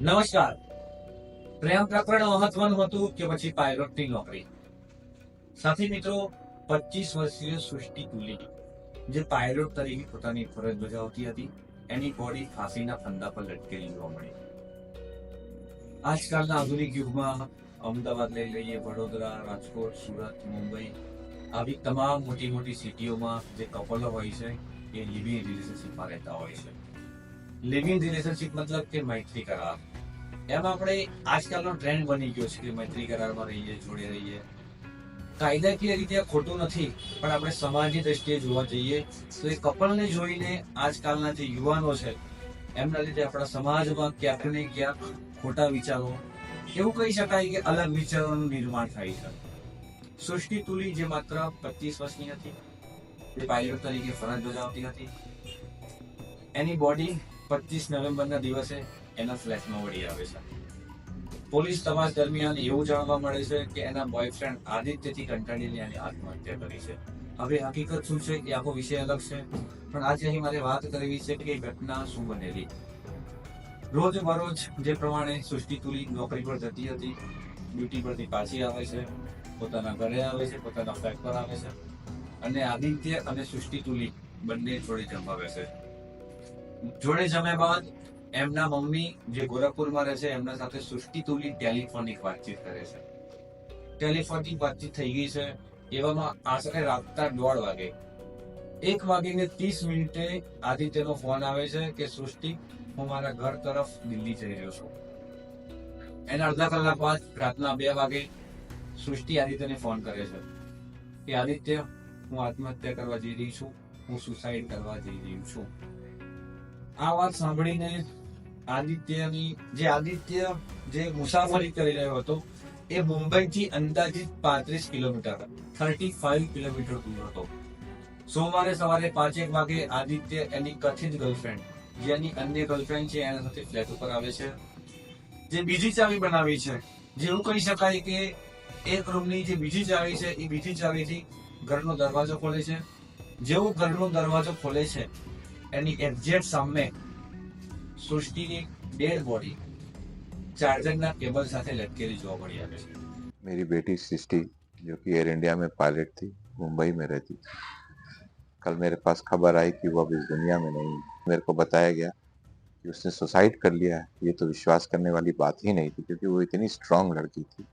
નમસ્કાર. પ્રેમ પ્રકરણ મહત્વનું હતું કે પછી પાયલોટની નોકરી. સાથી મિત્રો પચીસ વર્ષીય સૃષ્ટિ કુલી, જે પાયલોટ તરીકે પોતાની ફરજ બજાવતી હતી, એની બોડી ફાંસીના ફંદા પર લટકેલી જોવા મળી. આજકાલના આધુનિક યુગમાં અમદાવાદ લઈ લઈએ, વડોદરા, રાજકોટ, સુરત, મુંબઈ, આવી તમામ મોટી મોટી સિટીઓમાં જે કપલો હોય છે, એ લિવિંગ રિલેશનશીપમાં રહેતા હોય છે. લિવિંગ રિલેશનશિપ મતલબ કે મૈત્રી કરાર. એમ આપણે આજકાલનો ટ્રેન્ડ બની ગયો છે કે મૈત્રી કરારમાં રહીએ, જોડે રહીએ. કાયદાકીય રીતે ખોટું નથી, પણ આપણે સમાજની દ્રષ્ટિએ જોવા જઈએ, તો એ કપલને જોઈને આજકાલના જે યુવાનો છે, એમના લીધે આપણા સમાજમાં ક્યાંક ને ક્યાંક ખોટા વિચારો, એવું કહી શકાય કે અલગ વિચારોનું નિર્માણ થાય છે. સૃષ્ટિ તુલી જે માત્ર પચીસ વર્ષની હતી તે પાયલોટ તરીકે ફરજ બજાવતી હતી. એની બોડી પચીસ નવેમ્બરના દિવસે એના ફ્લેટમાં વળી આવે છે. પોલીસ તપાસ દરમિયાન એવું જાણવા મળે છે કે એના બોયફ્રેન્ડ આદિત્યથી કંટાળીને એની આત્મહત્યા કરી છે. હવે હકીકત શું છે એ આખો વિષય અલગ છે, પણ આજે અહીં મારે વાત કરવી છે કે ઘટના શું બનેલી. રોજ બરોજ જે પ્રમાણે સૃષ્ટિ તુલી નોકરી પર જતી હતી, ડ્યુટી પરથી પાછી આવે છે, પોતાના ઘરે આવે છે, પોતાના ફ્લેટ પર આવે છે અને આદિત્ય અને સૃષ્ટિ તુલી બંને જોડે જમવા બેસે જોડે જમ્યા બાદ એમના મમ્મી જે ગોરખપુરમાં રહે છે, એમના સાથે સૃષ્ટિ તુલી ટેલિફોનિક વાતચીત કરે છે. ટેલિફોનિક વાતચીત થઈ ગઈ છે, એવામાં આશરે રાતના દોઢ વાગે. એક વાગીને ત્રીસ મિનિટે આદિત્યનો ફોન આવે છે કે, સૃષ્ટિ, હું મારા ઘર તરફ દિલ્હી જઈ રહ્યો છું. એના અડધા કલાક બાદ રાતના બે વાગે સૃષ્ટિ આદિત્યને ફોન કરે છે કે, આદિત્ય, હું આત્મહત્યા કરવા જઈ રહી છું, હું સુસાઇડ કરવા જઈ રહી છું. આ વાત સાંભળીને આદિત્યની, જે આદિત્ય જે મુસાફરી કરી રહ્યો હતો, એ મુંબઈથી અંદાજિત પાંત્રીસ કિલોમીટર, થર્ટી ફાઈવ કિલોમીટર દૂર હતો. સોમવારે સવારે પાંચેક વાગે આદિત્ય એની કથિત ગર્લફ્રેન્ડ જેની અન્ય ગર્લફ્રેન્ડ છે, એના સાથે ફ્લેટ ઉપર આવે છે. જે બીજી ચાવી બનાવી છે જેવું કહી શકાય કે એક રૂમની જે બીજી ચાવી છે, એ બીજી ચાવીથી ઘરનો દરવાજો ખોલે છે. જેવું ઘરનો દરવાજો ખોલે છે એની એક્ઝેક્ટ સામે સૃષ્ટિની ડેડ બોડી ચાર્જરના કેબલ સાથે લટકેલી જોવા મળી આવે છે मेरी बेटी सृष्टि जो कि एयर इंडिया में पायलट थी मुंबई में रहती थी कल मेरे पास खबर आई कि वो अब इस दुनिया में नहीं है मेरे को बताया गया कि उसने सुसाइड कर लिया है ये तो विश्वास करने वाली बात ही नहीं थी क्योंकि वो इतनी स्ट्रांग लड़की थी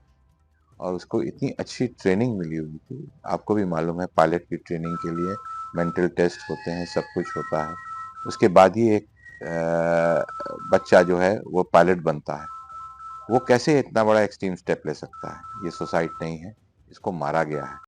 और उसको इतनी अच्छी ट्रेनिंग मिली हुई थी आपको भी मालूम है पायलट की ट्रेनिंग के लिए मेंटल टेस्ट होते हैं, सब कुछ होता है। उसके बाद ही एक बच्चा जो है, वो पायलट बनता है। वो कैसे इतना बड़ा एक्सट्रीम स्टेप ले सकता है? ये सुसाइड नहीं है, इसको मारा गया है।